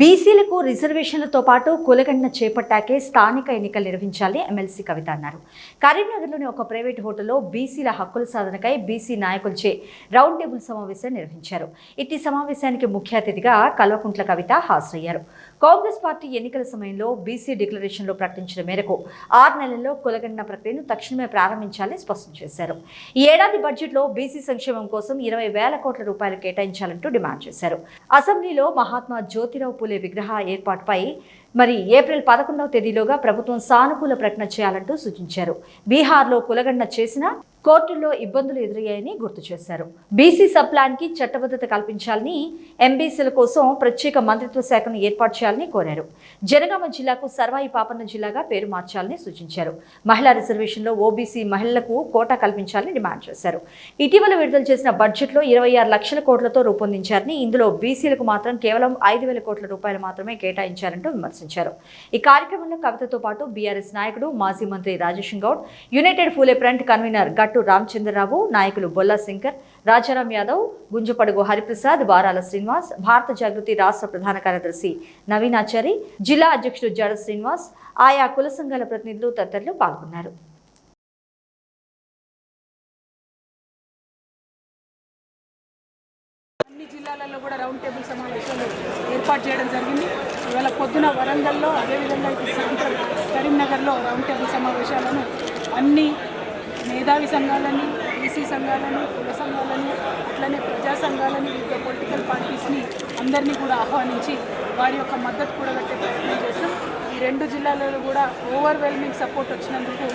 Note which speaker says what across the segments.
Speaker 1: బీసీలకు రిజర్వేషన్లతో పాటు కులగణన చేపట్టాకే స్థానిక ఎన్నికలు నిర్వహించాలని ఎమ్మెల్సీ కవిత అన్నారు. కరీంనగర్లోని ఒక ప్రైవేట్ హోటల్లో బీసీల హక్కుల సాధనకై బీసీ నాయకులచే రౌండ్ టేబుల్ సమావేశం నిర్వహించారు. ఇట్టి సమావేశానికి ముఖ్య అతిథిగా కల్వకుంట్ల కవిత హాజరయ్యారు. కాంగ్రెస్ పార్టీ ఎన్నికల సమయంలో బీసీ డిక్లరేషన్లో ప్రకటించిన మేరకు ఆరు నెలల్లో కులగణన ప్రక్రియను తక్షణమే ప్రారంభించాలని స్పష్టం చేశారు. ఈ ఏడాది బడ్జెట్లో బీసీ సంక్షేమం కోసం ఇరవై వేల కోట్ల రూపాయలు కేటాయించాలంటూ డిమాండ్ చేశారు. అసెంబ్లీలో మహాత్మా జ్యోతిరావు పూలే విగ్రహ ఏర్పాటుపై మరి ఏప్రిల్ పదకొండవ తేదీలోగా ప్రభుత్వం సానుకూల ప్రకటన చేయాలంటూ సూచించారు. బీహార్లో కులగండ చేసిన కోర్టుల్లో ఇబ్బందులు ఎదురయ్యాయని గుర్తు చేశారు. బీసీ సబ్కి చట్టబద్ధత కల్పించాలని ఎంబీసీల కోసం ప్రత్యేక మంత్రిత్వ శాఖను ఏర్పాటు చేయాలని కోరారు. జనగామ జిల్లాకు సర్వాయి పాపన్న జిల్లాగా పేరు మార్చాలని సూచించారు. మహిళా రిజర్వేషన్లో ఓబీసీ మహిళలకు కోటా కల్పించాలని డిమాండ్ చేశారు. ఇటీవల విడుదల చేసిన బడ్జెట్లో ఇరవై ఆరు లక్షల కోట్లతో రూపొందించారని ఇందులో బీసీలకు మాత్రం కేవలం ఐదు వేల కోట్ల రూపాయలు మాత్రమే కేటాయించారంటూ విమర్శించారు ప్రశంసించారు ఈ కార్యక్రమంలో కవితతో పాటు బీఆర్ఎస్ నాయకుడు మాజీ మంత్రి రాజేషన్ Goud United Phule front convener Gattu Ramachandrarao నాయకులు బొల్లా శంకర్ రాజారాం యాదవ్ గుంజపడుగు హరిప్రసాద్ బారాల శ్రీనివాస్ భారత జాగృతి రాష్ట్ర ప్రధాన కార్యదర్శి నవీనాచారి జిల్లా అధ్యక్షుడు జడ శ్రీనివాస్ ఆయా కుల సంఘాల ప్రతినిధులు తదితరులు పాల్గొన్నారు.
Speaker 2: అన్ని జిల్లాలలో కూడా రౌండ్ టేబుల్ సమావేశాలు ఏర్పాటు చేయడం జరిగింది. ఇవాళ పొద్దున వరంగల్లో అదేవిధంగా ఇప్పుడు సాయంత్రం కరీంనగర్లో రౌండ్ టేబుల్ సమావేశాలను అన్ని మేధావి సంఘాలని బీసీ సంఘాలని కుల సంఘాలని అట్లనే ప్రజా సంఘాలని వివిధ పొలిటికల్ పార్టీస్ని అందరినీ కూడా ఆహ్వానించి వారి యొక్క మద్దతు కూడా కట్టే ప్రయత్నం చేశాం ఈ రెండు జిల్లాలలో కూడా ఓవర్వెల్మింగ్ సపోర్ట్ వచ్చినందుకు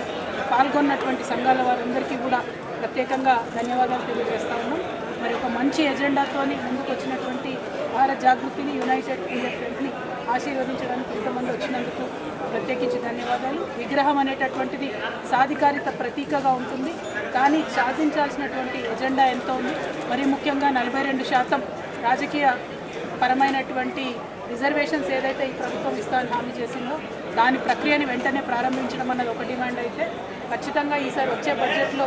Speaker 2: పాల్గొన్నటువంటి సంఘాల వారందరికీ కూడా ప్రత్యేకంగా ధన్యవాదాలు తెలియజేస్తా ఉన్నాం. మరి ఒక మంచి ఎజెండాతోని ముందుకు వచ్చినటువంటి భారత్ జాగృతిని యునైటెడ్ ఇండియా ఫ్రంట్ని ఆశీర్వదించడానికి ఇంతమంది వచ్చినందుకు ప్రత్యేకించి ధన్యవాదాలు. విగ్రహం అనేటటువంటిది సాధికారిత ప్రతీకగా ఉంటుంది. కానీ సాధించాల్సినటువంటి ఎజెండా ఎంతో ఉంది. మరి ముఖ్యంగా నలభై రెండు శాతం రాజకీయ పరమైనటువంటి రిజర్వేషన్స్ ఏదైతే ఈ ప్రభుత్వం ఇస్తానని హామీ చేసిందో దాని ప్రక్రియని వెంటనే ప్రారంభించడం అన్నది ఒక డిమాండ్ అయితే ఖచ్చితంగా ఈసారి వచ్చే బడ్జెట్లో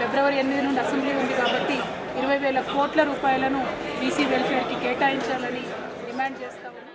Speaker 2: ఫిబ్రవరి ఎనిమిది నుండి అసెంబ్లీ ఉంది కాబట్టి ఇరవై వేల కోట్ల రూపాయలను బీసీ వెల్ఫేర్కి కేటాయించాలని డిమాండ్ చేస్తామని